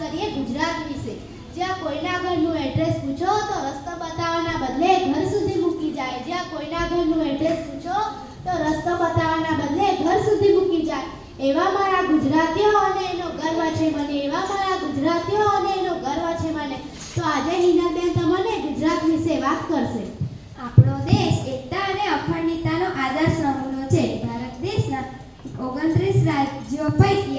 કરીએ ગુજરાત વિશે. જ્યાં કોઈના ઘરનું એડ્રેસ પૂછો તો રસ્તો બતાવવાના બદલે ઘર સુધી મૂકી જાય. જ્યાં કોઈના ઘરનું એડ્રેસ પૂછો તો રસ્તો બતાવવાના બદલે ઘર સુધી મૂકી જાય. એવા મારા ગુજરાતીઓ અને એનો ગર્વ છે મને, એવા મારા ગુજરાતીઓ અને એનો ગર્વ છે મને. તો આજે હિનાબેન તમને ગુજરાત વિશે વાત કરશે. આપણો દેશ એકતા અને અખંડિતતાનો આદર્શ નમૂનો છે. ભારત દેશના ઓગણત્રીસ રાજ્યો પૈકી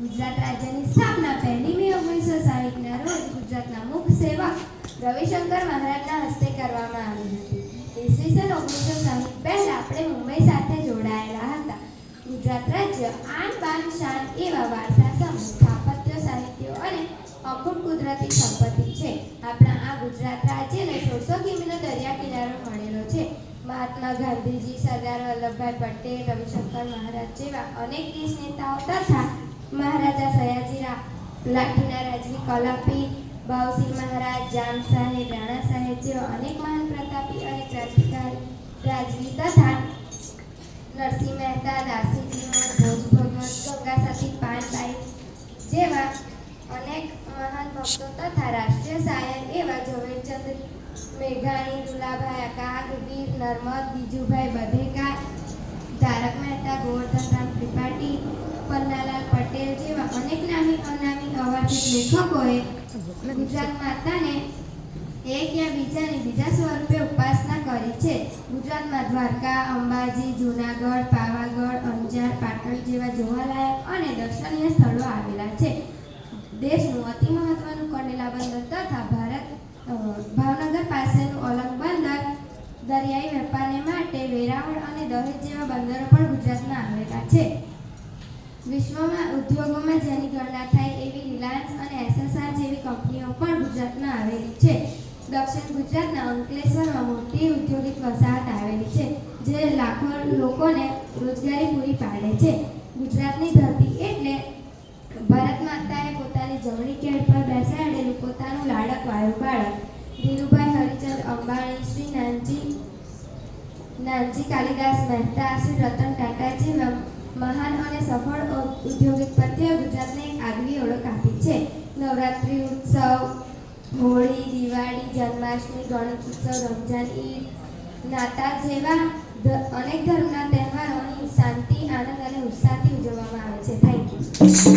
ગુજરાત રાજ્યની સ્થાપના પહેલી મે ઓગણીસો સાહીઠના રોજ ગુજરાતના મુખ સેવક રવિશંકર મહારાજના હસ્તે કરવામાં આવી હતી. ઈસવીસન ઓગણીસો સાહીઠ પહેલા આપણે મુંબઈ સાથે જોડાયેલા હતા. ગુજરાત રાજ્ય આન બાન શાન એવા વારસા સમૂહ, સ્થાપત્ય, સાહિત્ય અને અખૂટ કુદરતી સંપત્તિ છે. આપણા આ ગુજરાત રાજ્યને સોળસો કિમીનો દરિયા કિનારો મળેલો છે. મહાત્મા ગાંધીજી, સરદાર વલ્લભભાઈ પટેલ, રવિશંકર મહારાજ જેવા અનેક દેશ નેતાઓ તથા મહારાજા સયાજીરાવ લાઠીના રાજવી કલાપી ભાવસિંહ મહારાજ જામ સાહેબ, રાણા સાહેબ જેવા અનેક મહાન પ્રતાપી અને ક્રાંતિકારી રાજવી તથા નરસિંહ મહેતા દાસીજી ભોજ ભગત ગંગા સતી, પાનબાઈ જેવા અનેક મહાન ભક્તો તથા રાષ્ટ્રીય શાયર એવા ઝવેરચંદ મેઘાણી, દુલાભાઈ અકાગ વીર, નર્મદ, બીજુભાઈ બધેકા લેખકોએ ગુજરાત માતાને એક યા બીજાની બીજા સ્વરૂપે ઉપાસના કરી છે. ગુજરાતમાં દ્વારકા, અંબાજી, જૂનાગઢ, પાવાગઢ, અંજાર, પાટણ જેવા જોવાલાયક અને દર્શનીય સ્થળો આવેલા છે. દેશનું અતિ મહત્વનું કંડેલા બંદર તથા ભારત ભાવનગર પાસેનું અલંગ વિશ્વમાં ઉદ્યોગોમાં જેની ગણના થાય એવી રિલાયન્સ અને એસએસઆર જેવી કંપનીઓ પણ ગુજરાતમાં આવેલી છે. દક્ષિણ ગુજરાતના અંકલેશ્વરમાં મોટી ઔદ્યોગિક વસાહત આવેલી છે, જે લાખો લોકોને રોજગારી પૂરી પાડે છે. ગુજરાતની ધરતી એટલે ભારત માતાએ પોતાની જમણી કેળ પર બેસાડેલું પોતાનું લાડક વાયુ બાળક. ધીરુભાઈ હરિચંદ અંબાણી, શ્રી નાનજી નાનજી કાલિદાસ મહેતા, શ્રી રતન ટાટા જેવા મહાન અને સફળ ઉદ્યોગિકપતિઓ ગુજરાતને એક આગવી ઓળખ આપી છે. નવરાત્રિ ઉત્સવ, હોળી, દિવાળી, જન્માષ્ટમી, ગણેશ ઉત્સવ, રમઝાન, ઈદ, નાતાલ જેવા અનેક ધર્મના તહેવારોની શાંતિ, આનંદ અને ઉત્સાહથી ઉજવવામાં આવે છે. Thank you